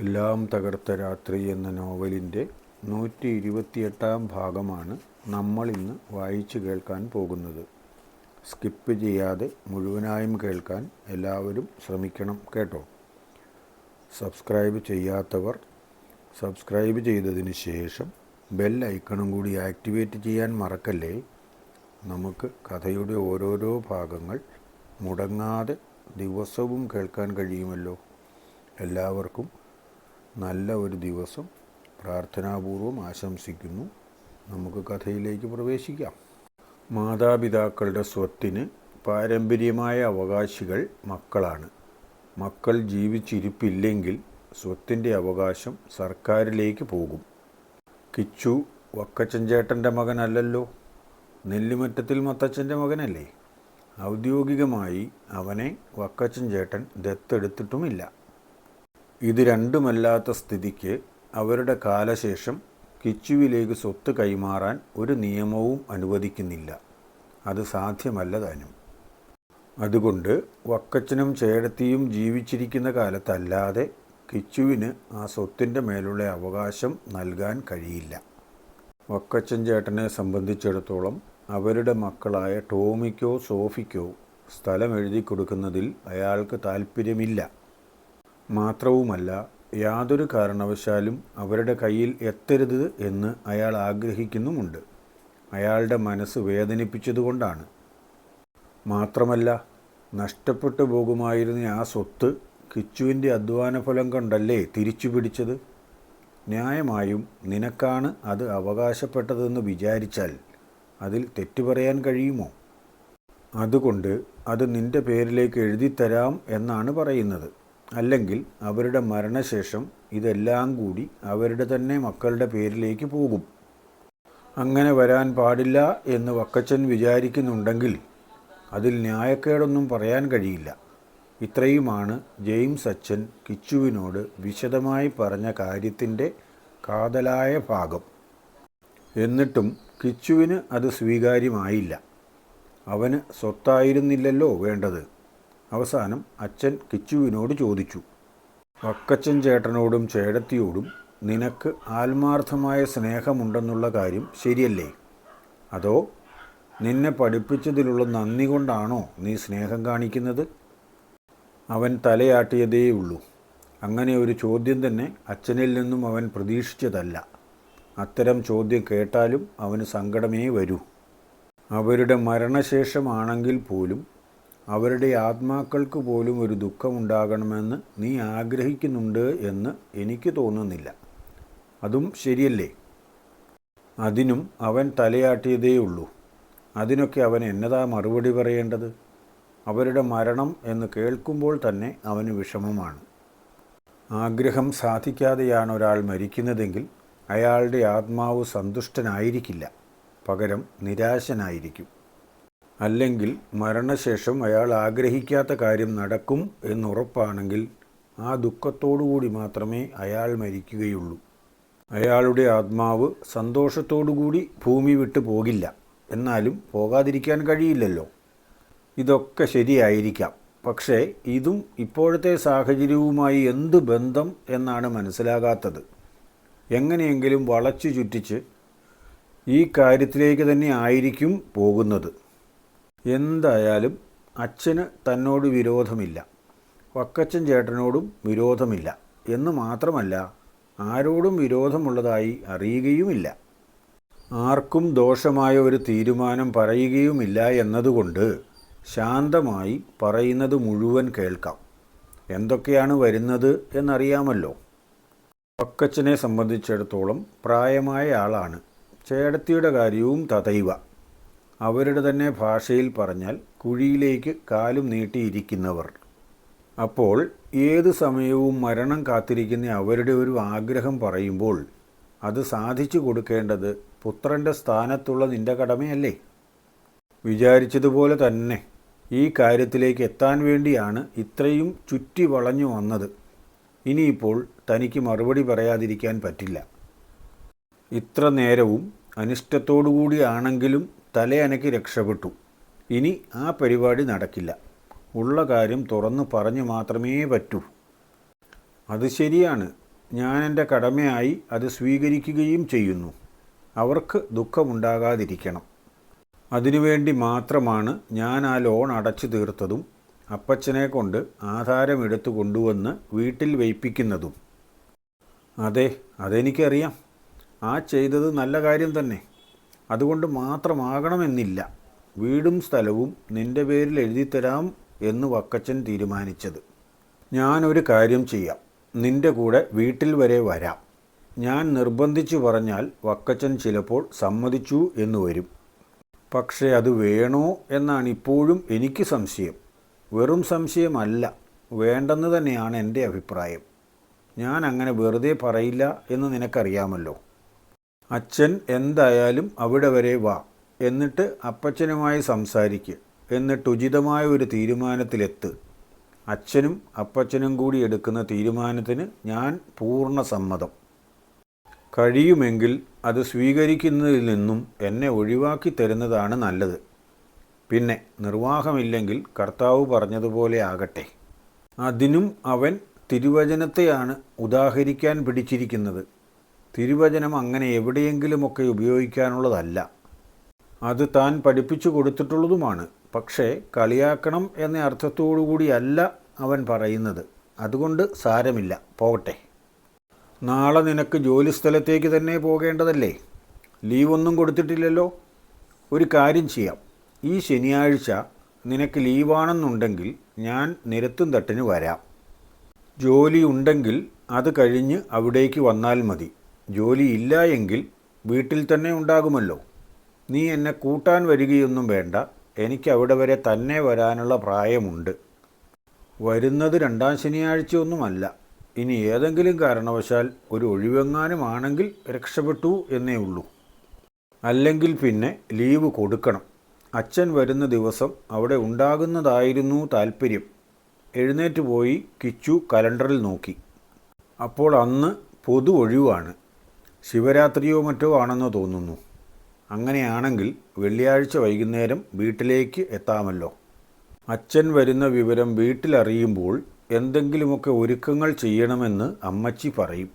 എല്ലാം തകർത്ത രാത്രി എന്ന നോവലിന്റെ നൂറ്റി ഇരുപത്തിയെട്ടാം ഭാഗമാണ് നമ്മൾ ഇന്ന് വായിച്ചു കേൾക്കാൻ പോകുന്നത്. സ്കിപ്പ് ചെയ്യാതെ മുഴുവനായും കേൾക്കാൻ എല്ലാവരും ശ്രമിക്കണം കേട്ടോ. സബ്സ്ക്രൈബ് ചെയ്യാത്തവർ സബ്സ്ക്രൈബ് ചെയ്തതിന് ശേഷം ബെൽ ഐക്കണും കൂടി ആക്ടിവേറ്റ് ചെയ്യാൻ മറക്കല്ലേ? നമുക്ക് കഥയുടെ ഓരോരോ ഭാഗങ്ങൾ മുടങ്ങാതെ ദിവസവും കേൾക്കാൻ കഴിയുമല്ലോ? എല്ലാവർക്കും നല്ല ഒരു ദിവസം പ്രാർത്ഥനാപൂർവം ആശംസിക്കുന്നു. നമുക്ക് കഥയിലേക്ക് പ്രവേശിക്കാം. മാതാപിതാക്കളുടെ സ്വത്തിന് പാരമ്പര്യമായ അവകാശികൾ മക്കളാണ്. മക്കൾ ജീവിച്ചിരിപ്പില്ലെങ്കിൽ സ്വത്തിന്റെ അവകാശം സർക്കാരിലേക്ക് പോകും. കിച്ചു വക്കച്ചൻചേട്ടന്റെ മകനല്ലല്ലോ. നെല്ലിമറ്റത്തിൽ മത്തച്ഛന്റെ മകനല്ലേ? ഔദ്യോഗികമായി അവനെ വക്കച്ചൻ ചേട്ടൻ ദത്തെടുത്തിട്ടുമില്ല. ഇത് രണ്ടുമല്ലാത്ത സ്ഥിതിക്ക് അവരുടെ കാലശേഷം കിച്ചുവിലേക്ക് സ്വത്ത് കൈമാറാൻ ഒരു നിയമവും അനുവദിക്കുന്നില്ല. അത് സാധ്യമല്ല താനും. അതുകൊണ്ട് വക്കച്ചനും ചേടത്തിയും ജീവിച്ചിരിക്കുന്ന കാലത്തല്ലാതെ കിച്ചുവിന് ആ സ്വത്തിന്റെ മേലുള്ള അവകാശം നൽകാൻ കഴിയില്ല. വക്കച്ചൻ ചേട്ടനെ സംബന്ധിച്ചിടത്തോളം അവരുടെ മക്കളായ ടോമിക്കോ സോഫിക്കോ സ്ഥലം എഴുതി കൊടുക്കുന്നതിൽ അയാൾക്ക് താല്പര്യമില്ല മാത്രവുമല്ല യാതൊരു കാരണവശാലും അവരുടെ കയ്യിൽ എത്തരുത് എന്ന് അയാൾ ആഗ്രഹിക്കുന്നുമുണ്ട്. അയാളുടെ മനസ്സ് വേദനിപ്പിച്ചതുകൊണ്ടാണ്. മാത്രമല്ല നഷ്ടപ്പെട്ടു പോകുമായിരുന്ന ആ സ്വത്ത് കിച്ചുവിന്റെ അധ്വാനഫലം കണ്ടല്ലേ തിരിച്ചു പിടിച്ചത്? ന്യായമായും നിനക്കാണ് അത് അവകാശപ്പെട്ടതെന്ന് വിചാരിച്ചാൽ അതിൽ തെറ്റു പറയാൻ കഴിയുമോ? അതുകൊണ്ട് അത് നിന്റെ പേരിലേക്ക് എഴുതിത്തരാം എന്നാണ് പറയുന്നത്. അല്ലെങ്കിൽ അവരുടെ മരണശേഷം ഇതെല്ലാം കൂടി അവരുടെ തന്നെ മക്കളുടെ പേരിലേക്ക് പോകും. അങ്ങനെ വരാൻ പാടില്ല എന്ന് വക്കച്ചൻ വിചാരിക്കുന്നുണ്ടെങ്കിൽ അതിൽ ന്യായക്കേടൊന്നും പറയാൻ കഴിയില്ല. ഇത്രയുമാണ് ജെയിംസ് അച്ഛൻ കിച്ചുവിനോട് വിശദമായി പറഞ്ഞ കാര്യത്തിന്റെ കാതലായ ഭാഗം. എന്നിട്ടും കിച്ചുവിന് അത് സ്വീകാര്യമായില്ല. അവന് സ്വത്തായിരുന്നില്ലല്ലോ വേണ്ടത്. അവസാനം അച്ഛൻ കിച്ചുവിനോട് ചോദിച്ചു. വക്കച്ചൻ ചേട്ടനോടും ചേടത്തിയോടും നിനക്ക് ആത്മാർത്ഥമായ സ്നേഹമുണ്ടെന്നുള്ള കാര്യം ശരിയല്ലേ? അതോ നിന്നെ പഠിപ്പിച്ചതിലുള്ള നന്ദി കൊണ്ടാണോ നീ സ്നേഹം കാണിക്കുന്നത്? അവൻ തലയാട്ടിയതേയുള്ളൂ. അങ്ങനെ ഒരു ചോദ്യം തന്നെ അച്ഛനിൽ നിന്നും അവൻ പ്രതീക്ഷിച്ചതല്ല. അത്തരം ചോദ്യം കേട്ടാലും അവന് സങ്കടമേ വരൂ. അവരുടെ മരണശേഷമാണെങ്കിൽ പോലും അവരുടെ ആത്മാക്കൾക്ക് പോലും ഒരു ദുഃഖമുണ്ടാകണമെന്ന് നീ ആഗ്രഹിക്കുന്നുണ്ട് എന്ന് എനിക്ക് തോന്നുന്നില്ല. അതും ശരിയല്ലേ? അതിനും അവൻ തലയാട്ടിയതേയുള്ളൂ അതിനൊക്കെ അവൻ എന്നതാ മറുപടി പറയേണ്ടത്? അവരുടെ മരണം എന്ന് കേൾക്കുമ്പോൾ തന്നെ അവന് വിഷമമാണ്. ആഗ്രഹം സാധിക്കാതെയാണ് ഒരാൾ മരിക്കുന്നതെങ്കിൽ അയാളുടെ ആത്മാവ് സന്തുഷ്ടനായിരിക്കില്ല. പകരം നിരാശനായിരിക്കും. അല്ലെങ്കിൽ മരണശേഷം അയാൾ ആഗ്രഹിക്കാത്ത കാര്യം നടക്കും എന്നുറപ്പാണെങ്കിൽ ആ ദുഃഖത്തോടുകൂടി മാത്രമേ അയാൾ മരിക്കുകയുള്ളൂ. അയാളുടെ ആത്മാവ് സന്തോഷത്തോടുകൂടി ഭൂമി വിട്ടു പോകില്ല. എന്നാലും പോകാതിരിക്കാൻ കഴിയില്ലല്ലോ. ഇതൊക്കെ ശരിയായിരിക്കാം. പക്ഷേ ഇതും ഇപ്പോഴത്തെ സാഹചര്യവുമായി എന്ത് ബന്ധം എന്നാണ് മനസ്സിലാകാത്തത്. എങ്ങനെയെങ്കിലും വളച്ചു ചുറ്റിച്ച് ഈ കാര്യത്തിലേക്ക് തന്നെ ആയിരിക്കും പോകുന്നത്. എന്തായാലും അച്ഛന് തന്നോട് വിരോധമില്ല. വക്കച്ചൻ ചേട്ടനോടും വിരോധമില്ല. എന്ന് മാത്രമല്ല ആരോടും വിരോധമുള്ളതായി അറിയുകയുമില്ല. ആർക്കും ദോഷമായ ഒരു തീരുമാനം പറയുകയുമില്ല എന്നതുകൊണ്ട് ശാന്തമായി പറയുന്നത് മുഴുവൻ കേൾക്കാം. എന്തൊക്കെയാണ് വരുന്നത് എന്നറിയാമല്ലോ. പക്കച്ചനെ സംബന്ധിച്ചിടത്തോളം പ്രായമായ ആളാണ്. ചേടത്തിയുടെ കാര്യവും തതൈവ. അവരുടെ തന്നെ ഭാഷയിൽ പറഞ്ഞാൽ കുഴിയിലേക്ക് കാലും നീട്ടിയിരിക്കുന്നവർ. അപ്പോൾ ഏത് സമയവും മരണം കാത്തിരിക്കുന്ന അവരുടെ ഒരു ആഗ്രഹം പറയുമ്പോൾ അത് സാധിച്ചു കൊടുക്കേണ്ടത് പുത്രന്റെ സ്ഥാനത്തുള്ള നിന്റെ കടമയല്ലേ? വിചാരിച്ചതുപോലെ തന്നെ ഈ കാര്യത്തിലേക്ക് എത്താൻ വേണ്ടിയാണ് ഇത്രയും ചുറ്റി വളഞ്ഞു വന്നത്. ഇനിയിപ്പോൾ തനിക്ക് മറുപടി പറയാതിരിക്കാൻ പറ്റില്ല. ഇത്ര നേരവും അനിഷ്ടത്തോടുകൂടിയാണെങ്കിലും തലയനക്ക് രക്ഷപ്പെട്ടു. ഇനി ആ പരിപാടി നടക്കില്ല. ഉള്ള കാര്യം തുറന്നു പറഞ്ഞു മാത്രമേ പറ്റൂ. അത് ശരിയാണ്. ഞാൻ എന്റെ കടമയായി അത് സ്വീകരിക്കുകയും ചെയ്യുന്നു. അവർക്ക് ദുഃഖമുണ്ടാകാതിരിക്കണം. അതിനുവേണ്ടി മാത്രമാണ് ഞാൻ ആ ലോൺ അടച്ചു തീർത്തതും അപ്പച്ചനെ കൊണ്ട് ആധാരമെടുത്തു കൊണ്ടുവന്ന് വീട്ടിൽ വയ്പ്പിക്കുന്നതും. അതെ അതെനിക്കറിയാം. ആ ചെയ്തത് നല്ല കാര്യം തന്നെ. അതുകൊണ്ട് മാത്രമാകണമെന്നില്ല. വീടും സ്ഥലവും നിന്റെ പേരിൽ എഴുതിത്തരാം എന്ന് വക്കച്ചൻ തീരുമാനിച്ചത്. ഞാനൊരു കാര്യം ചെയ്യാം. നിന്റെ കൂടെ വീട്ടിൽ വരെ വരാം. ഞാൻ നിർബന്ധിച്ചു പറഞ്ഞാൽ വക്കച്ചൻ ചിലപ്പോൾ സമ്മതിച്ചു എന്ന് വരും. പക്ഷേ അത് വേണോ എന്നാണ് ഇപ്പോഴും എനിക്ക് സംശയം. വെറും സംശയമല്ല. വേണ്ടെന്ന് തന്നെയാണ് എന്റെ അഭിപ്രായം. ഞാൻ അങ്ങനെ വെറുതെ പറയില്ല എന്ന് നിനക്കറിയാമല്ലോ. അച്ഛൻ എന്തായാലും അവിടെ വരെ വാ. എന്നിട്ട് അപ്പച്ചനുമായി സംസാരിക്ക്. എന്നിട്ട് ഉചിതമായ ഒരു തീരുമാനത്തിലെത്ത്. അച്ഛനും അപ്പച്ചനും കൂടി എടുക്കുന്ന തീരുമാനത്തിന് ഞാൻ പൂർണ സമ്മതം. കഴിയുമെങ്കിൽ അത് സ്വീകരിക്കുന്നതിൽ നിന്നും എന്നെ ഒഴിവാക്കി തരുന്നതാണ് നല്ലത്. പിന്നെ നിർവാഹമില്ലെങ്കിൽ കർത്താവ് പറഞ്ഞതുപോലെ ആകട്ടെ. അതിനും അവൻ തിരുവചനത്തെയാണ് ഉദാഹരിക്കാൻ പിടിച്ചിരിക്കുന്നത്. തിരുവചനം അങ്ങനെ എവിടെയെങ്കിലുമൊക്കെ ഉപയോഗിക്കാനുള്ളതല്ല. അത് താൻ പഠിപ്പിച്ചു കൊടുത്തിട്ടുള്ളതുമാണ്. പക്ഷേ കളിയാക്കണം എന്ന അർത്ഥത്തോടു കൂടിയല്ല അവൻ പറയുന്നത്. അതുകൊണ്ട് സാരമില്ല. പോകട്ടെ. നാളെ നിനക്ക് ജോലിസ്ഥലത്തേക്ക് തന്നെ പോകേണ്ടതല്ലേ? ലീവൊന്നും കൊടുത്തിട്ടില്ലല്ലോ? ഒരു കാര്യം ചെയ്യാം. ഈ ശനിയാഴ്ച നിനക്ക് ലീവാണെന്നുണ്ടെങ്കിൽ ഞാൻ നിരത്തും തട്ടിന് വരാം. ജോലി ഉണ്ടെങ്കിൽ അത് കഴിഞ്ഞ് അവിടേക്ക് വന്നാൽ മതി. ജോലി ഇല്ല എങ്കിൽ വീട്ടിൽ തന്നെ ഉണ്ടാകുമല്ലോ. നീ എന്നെ കൂട്ടാൻ വരികയൊന്നും വേണ്ട. എനിക്ക് അവിടെ വരെ തന്നെ വരാനുള്ള പ്രായമുണ്ട്. വരുന്നത് രണ്ടാം ശനിയാഴ്ചയൊന്നുമല്ല. ഇനി ഏതെങ്കിലും കാരണവശാൽ ഒരു ഒഴിവെങ്ങാനുമാണെങ്കിൽ രക്ഷപ്പെട്ടു എന്നേ ഉള്ളൂ. അല്ലെങ്കിൽ പിന്നെ ലീവ് കൊടുക്കണം. അച്ഛൻ വരുന്ന ദിവസം അവിടെ ഉണ്ടാകുന്നതായിരുന്നു താല്പര്യം എഴുന്നേറ്റ് പോയി കിച്ചു കലണ്ടറിൽ നോക്കി. അപ്പോൾ അന്ന് പൊതു ഒഴിവാണ്. ശിവരാത്രിയോ മറ്റോ ആണെന്ന് തോന്നുന്നു. അങ്ങനെയാണെങ്കിൽ വെള്ളിയാഴ്ച വൈകുന്നേരം വീട്ടിലേക്ക് എത്താമല്ലോ. അച്ഛൻ വരുന്ന വിവരം വീട്ടിലറിയുമ്പോൾ എന്തെങ്കിലുമൊക്കെ ഒരുക്കങ്ങൾ ചെയ്യണമെന്ന് അമ്മച്ചി പറയും.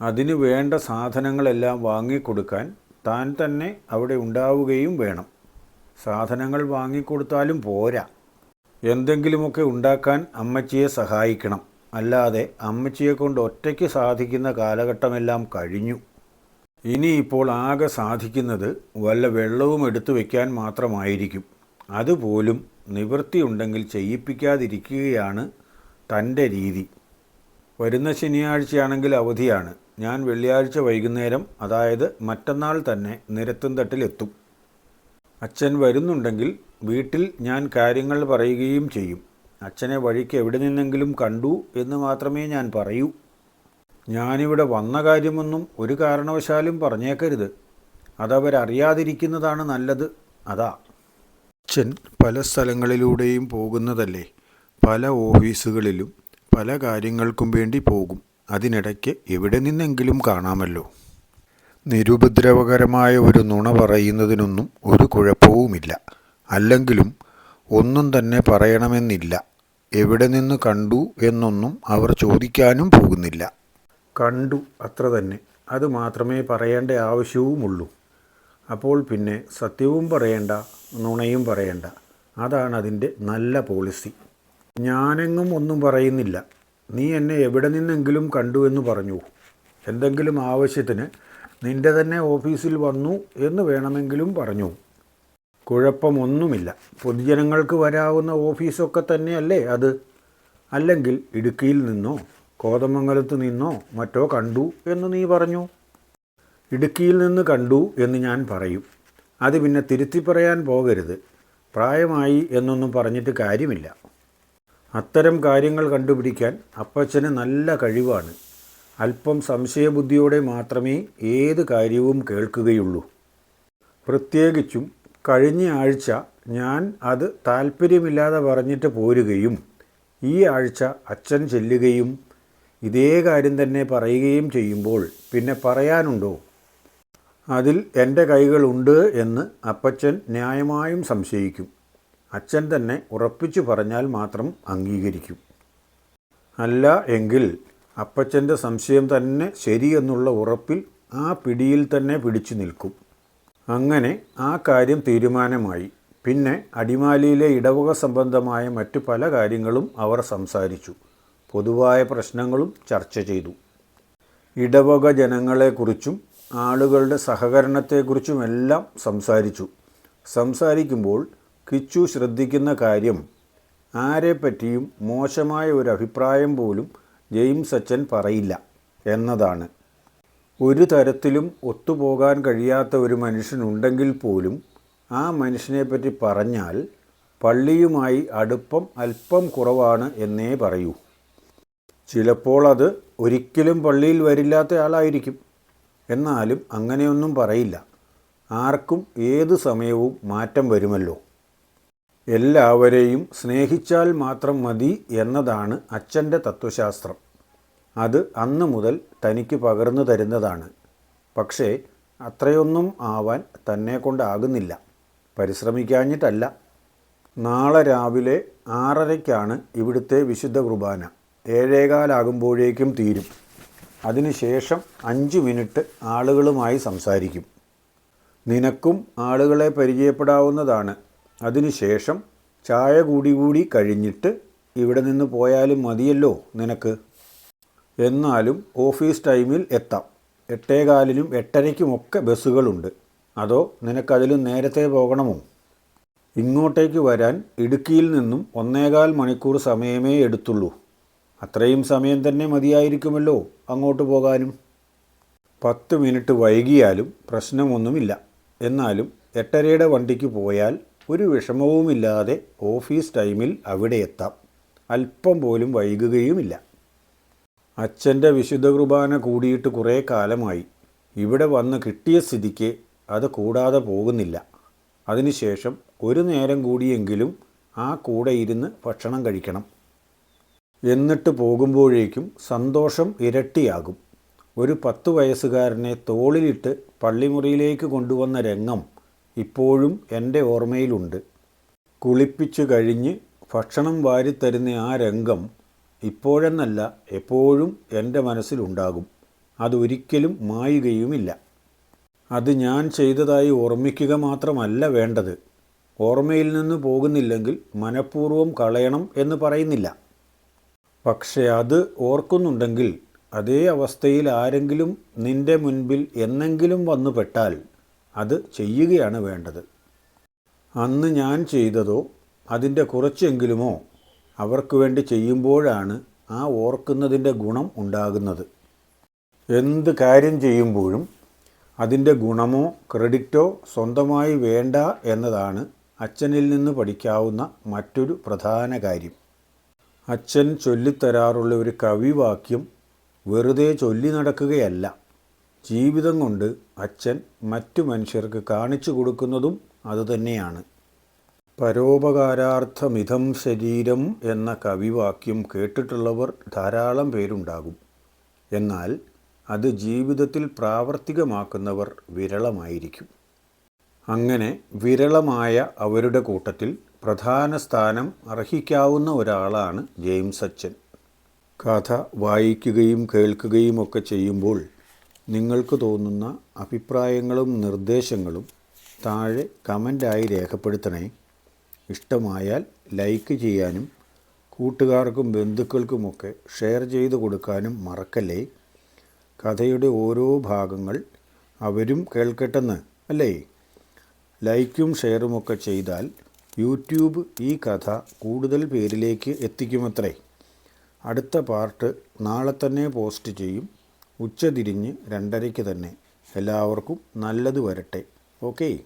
അതിനു വേണ്ട സാധനങ്ങളെല്ലാം വാങ്ങിക്കൊടുക്കാൻ താൻ തന്നെ അവിടെ ഉണ്ടാവുകയും വേണം. സാധനങ്ങൾ വാങ്ങിക്കൊടുത്താലും പോരാ. എന്തെങ്കിലുമൊക്കെ ഉണ്ടാക്കാൻ അമ്മച്ചിയെ സഹായിക്കണം. അല്ലാതെ അമ്മച്ചിയെ കൊണ്ട് ഒറ്റയ്ക്ക് സാധിക്കുന്ന കാലഘട്ടമെല്ലാം കഴിഞ്ഞു. ഇനിയിപ്പോൾ ആകെ സാധിക്കുന്നത് വല്ല വെള്ളവും എടുത്തു വയ്ക്കാൻ മാത്രമായിരിക്കും. അതുപോലും നിവൃത്തിയുണ്ടെങ്കിൽ ചെയ്യിപ്പിക്കാതിരിക്കുകയാണ് തന്റെ രീതി. വരുന്ന ശനിയാഴ്ചയാണെങ്കിൽ അവധിയാണ്. ഞാൻ വെള്ളിയാഴ്ച വൈകുന്നേരം അതായത് മറ്റന്നാൾ തന്നെ നിരത്തും തട്ടിലെത്തും അച്ഛൻ വരുന്നുണ്ടെങ്കിൽ വീട്ടിൽ ഞാൻ കാര്യങ്ങൾ പറയുകയും ചെയ്യും. അച്ഛനെ വഴിക്ക് എവിടെ നിന്നെങ്കിലും കണ്ടു എന്ന് മാത്രമേ ഞാൻ പറയൂ. ഞാനിവിടെ വന്ന കാര്യമൊന്നും ഒരു കാരണവശാലും പറഞ്ഞേക്കരുത്. അതവരറിയാതിരിക്കുന്നതാണ് നല്ലത്. അതാ. അച്ഛൻ പല സ്ഥലങ്ങളിലൂടെയും പോകുന്നതല്ലേ? പല ഓഫീസുകളിലും പല കാര്യങ്ങൾക്കും വേണ്ടി പോകും. അതിനിടയ്ക്ക് എവിടെ നിന്നെങ്കിലും കാണാമല്ലോ. നിരുപദ്രവകരമായ ഒരു നുണ പറയുന്നതിനൊന്നും ഒരു കുഴപ്പവുമില്ല. അല്ലെങ്കിലും ഒന്നും തന്നെ പറയണമെന്നില്ല. എവിടെ നിന്ന് കണ്ടു എന്നൊന്നും അവർ ചോദിക്കാനും പോകുന്നില്ല. കണ്ടു അത്ര തന്നെ. അത് മാത്രമേ പറയേണ്ട ആവശ്യവുമുള്ളൂ. അപ്പോൾ പിന്നെ സത്യവും പറയേണ്ട നുണയും പറയേണ്ട. അതാണ് അതിന്റെ നല്ല പോളിസി. ഞാനെങ്ങും ഒന്നും പറയുന്നില്ല. നീ എന്നെ എവിടെ നിന്നെങ്കിലും കണ്ടു എന്ന് പറഞ്ഞു. എന്തെങ്കിലും ആവശ്യത്തിന് നിന്റെ തന്നെ ഓഫീസിൽ വന്നു എന്ന് വേണമെങ്കിലും പറഞ്ഞു. കുഴപ്പമൊന്നുമില്ല. പൊതുജനങ്ങൾക്ക് വരാവുന്ന ഓഫീസൊക്കെ തന്നെയല്ലേ അത്? അല്ലെങ്കിൽ ഇടുക്കിയിൽ നിന്നോ കോതമംഗലത്ത് നിന്നോ മറ്റോ കണ്ടു എന്ന് നീ പറഞ്ഞു? ഇടുക്കിയിൽ നിന്ന് കണ്ടു എന്ന് ഞാൻ പറയും. അത് പിന്നെ തിരുത്തി പറയാൻ പോകരുത്. പ്രായമായി എന്നൊന്നും പറഞ്ഞിട്ട് കാര്യമില്ല. അത്തരം കാര്യങ്ങൾ കണ്ടുപിടിക്കാൻ അപ്പച്ചന് നല്ല കഴിവാണ്. അല്പം സംശയബുദ്ധിയോടെ മാത്രമേ ഏത് കാര്യവും കേൾക്കുകയുള്ളൂ. പ്രത്യേകിച്ചും കഴിഞ്ഞ ആഴ്ച ഞാൻ അത് താല്പര്യമില്ലാതെ പറഞ്ഞിട്ട് പോരുകയും ഈ ആഴ്ച അച്ഛൻ ചെല്ലുകയും ഇതേ കാര്യം തന്നെ പറയുകയും ചെയ്യുമ്പോൾ പിന്നെ പറയാനുണ്ടോ? അതിൽ എന്റെ കൈകളുണ്ട് എന്ന് അപ്പച്ചൻ ന്യായമായും സംശയിക്കും. അച്ഛൻ തന്നെ ഉറപ്പിച്ചു പറഞ്ഞാൽ മാത്രം അംഗീകരിക്കും. അല്ല എങ്കിൽ അപ്പച്ചന്റെ സംശയം തന്നെ ശരിയെന്നുള്ള ഉറപ്പിൽ ആ പിടിയിൽ തന്നെ പിടിച്ചു നിൽക്കും. അങ്ങനെ ആ കാര്യം തീരുമാനമായി. പിന്നെ അടിമാലിയിലെ ഇടവക സംബന്ധമായ മറ്റു പല കാര്യങ്ങളും അവർ സംസാരിച്ചു. പൊതുവായ പ്രശ്നങ്ങളും ചർച്ച ചെയ്തു. ഇടവക ജനങ്ങളെക്കുറിച്ചും ആളുകളുടെ സഹകരണത്തെക്കുറിച്ചുമെല്ലാം സംസാരിച്ചു. സംസാരിക്കുമ്പോൾ കിച്ചു ശ്രദ്ധിക്കുന്ന കാര്യം ആരെപ്പറ്റിയും മോശമായ ഒരു അഭിപ്രായം പോലും ജെയിംസ് അച്ഛൻ പറയില്ല എന്നതാണ്. ഒരു തരത്തിലും ഒത്തുപോകാൻ കഴിയാത്ത ഒരു മനുഷ്യനുണ്ടെങ്കിൽ പോലും ആ മനുഷ്യനെപ്പറ്റി പറഞ്ഞാൽ പള്ളിയുമായി അടുപ്പം അല്പം കുറവാണ് എന്നേ പറയൂ. ചിലപ്പോൾ അത് ഒരിക്കലും പള്ളിയിൽ വരില്ലാത്ത ആളായിരിക്കും. എന്നാലും അങ്ങനെയൊന്നും പറയില്ല. ആർക്കും ഏത് സമയവും മാറ്റം വരുമല്ലോ. എല്ലാവരെയും സ്നേഹിച്ചാൽ മാത്രം മതി എന്നതാണ് അച്ഛന്റെ തത്വശാസ്ത്രം. അത് അന്ന് മുതൽ തനിക്ക് പകർന്നു തരുന്നതാണ്. പക്ഷേ അത്രയൊന്നും ആവാൻ തന്നെ കൊണ്ടാകുന്നില്ല. പരിശ്രമിക്കാഞ്ഞിട്ടല്ല. നാളെ രാവിലെ ആറരയ്ക്കാണ് ഇവിടുത്തെ വിശുദ്ധ കുർബാന. ഏഴേകാലാകുമ്പോഴേക്കും തീരും. അതിനുശേഷം അഞ്ച് മിനിറ്റ് ആളുകളുമായി സംസാരിക്കും. നിനക്കും ആളുകളെ പരിചയപ്പെടാവുന്നതാണ്. അതിനുശേഷം ചായ കൂടി കൂടി കഴിഞ്ഞിട്ട് ഇവിടെ നിന്ന് പോയാലും മതിയല്ലോ നിനക്ക്. എന്നാലും ഓഫീസ് ടൈമിൽ എത്താം. എട്ടേകാലിനും എട്ടരയ്ക്കുമൊക്കെ ബസ്സുകളുണ്ട്. അതോ നിനക്കതിലും നേരത്തെ പോകണമോ? ഇങ്ങോട്ടേക്ക് വരാൻ ഇടുക്കിയിൽ നിന്നും ഒന്നേകാൽ മണിക്കൂർ സമയമേ എടുത്തുള്ളൂ. അത്രയും സമയം തന്നെ മതിയായിരിക്കുമല്ലോ അങ്ങോട്ട് പോകാനും. പത്ത് മിനിറ്റ് വൈകിയാലും പ്രശ്നമൊന്നുമില്ല. എന്നാലും എട്ടരയുടെ വണ്ടിക്ക് പോയാൽ ഒരു വിഷമവുമില്ലാതെ ഓഫീസ് ടൈമിൽ അവിടെ എത്താം. അല്പം പോലും വൈകുകയുമില്ല. അച്ഛന്റെ വിശുദ്ധ കുർബാന കൂടിയിട്ട് കുറേ കാലമായി. ഇവിടെ വന്ന് കിട്ടിയ സ്ഥിതിക്ക് അത് കൂടാതെ പോകുന്നില്ല. അതിനുശേഷം ഒരു നേരം കൂടിയെങ്കിലും ആ കൂടെ ഇരുന്ന് ഭക്ഷണം കഴിക്കണം. എന്നിട്ട് പോകുമ്പോഴേക്കും സന്തോഷം ഇരട്ടിയാകും. ഒരു പത്ത് വയസ്സുകാരനെ തോളിലിട്ട് പള്ളിമുറിയിലേക്ക് കൊണ്ടുവന്ന രംഗം ഇപ്പോഴും എന്റെ ഓർമ്മയിലുണ്ട്. കുളിപ്പിച്ചു കഴിഞ്ഞ് ഭക്ഷണം വാരിത്തരുന്ന ആ രംഗം ഇപ്പോഴെന്നല്ല എപ്പോഴും എന്റെ മനസ്സിലുണ്ടാകും. അതൊരിക്കലും മായുകയുമില്ല. അത് ഞാൻ ചെയ്തതായി ഓർമ്മിക്കുക മാത്രമല്ല വേണ്ടത്. ഓർമ്മയിൽ നിന്ന് പോകുന്നില്ലെങ്കിൽ മനഃപൂർവം കളയണം എന്ന് പറയുന്നില്ല. പക്ഷേ അത് ഓർക്കുന്നുണ്ടെങ്കിൽ അതേ അവസ്ഥയിൽ ആരെങ്കിലും നിന്റെ മുൻപിൽ എന്നെങ്കിലും വന്നു പെട്ടാൽ അത് ചെയ്യുകയാണ് വേണ്ടത്. അന്ന് ഞാൻ ചെയ്തതോ അതിന്റെ കുറച്ചെങ്കിലുമോ അവർക്ക് വേണ്ടി ചെയ്യുമ്പോഴാണ് ആ ഓർക്കുന്നതിന്റെ ഗുണം ഉണ്ടാകുന്നത്. എന്ത് കാര്യം ചെയ്യുമ്പോഴും അതിന്റെ ഗുണമോ ക്രെഡിറ്റോ സ്വന്തമായി വേണ്ട എന്നതാണ് അച്ഛനിൽ നിന്ന് പഠിക്കാവുന്ന മറ്റൊരു പ്രധാന കാര്യം. അച്ഛൻ ചൊല്ലിത്തരാറുള്ള ഒരു കവിവാക്യം വെറുതെ ചൊല്ലി നടക്കുകയല്ല. ജീവിതം കൊണ്ട് അച്ഛൻ മറ്റു മനുഷ്യർക്ക് കാണിച്ചു കൊടുക്കുന്നതും അതുതന്നെയാണ്. പരോപകാരാർത്ഥമിതം ശരീരം എന്ന കവിവാക്യം കേട്ടിട്ടുള്ളവർ ധാരാളം പേരുണ്ടാകും. എന്നാൽ അത് ജീവിതത്തിൽ പ്രാവർത്തികമാക്കുന്നവർ വിരളമായിരിക്കും. അങ്ങനെ വിരളമായ അവരുടെ കൂട്ടത്തിൽ പ്രധാന സ്ഥാനം അർഹിക്കാവുന്ന ഒരാളാണ് ജെയിംസ് അച്ഛൻ. കഥ വായിക്കുകയും കേൾക്കുകയും ഒക്കെ ചെയ്യുമ്പോൾ നിങ്ങൾക്ക് തോന്നുന്ന അഭിപ്രായങ്ങളും നിർദ്ദേശങ്ങളും താഴെ കമന്റായി രേഖപ്പെടുത്തണേ. ഇഷ്ടമായാൽ ലൈക്ക് ചെയ്യാനും കൂട്ടുകാർക്കും ബന്ധുക്കൾക്കുമൊക്കെ ഷെയർ ചെയ്ത് കൊടുക്കാനും മറക്കല്ലേ? കഥയുടെ ഓരോ ഭാഗങ്ങൾ അവരും കേൾക്കട്ടെന്ന് അല്ലേ? ലൈക്കും ഷെയറുമൊക്കെ ചെയ്താൽ യൂട്യൂബ് ഈ കഥ കൂടുതൽ പേരിലേക്ക് എത്തിക്കുമത്രേ. അടുത്ത പാർട്ട് നാളെ തന്നെ പോസ്റ്റ് ചെയ്യും. ഉച്ചതിരിഞ്ഞ് രണ്ടരയ്ക്ക് തന്നെ. എല്ലാവർക്കും നല്ലത് വരട്ടെ. ഓക്കേ?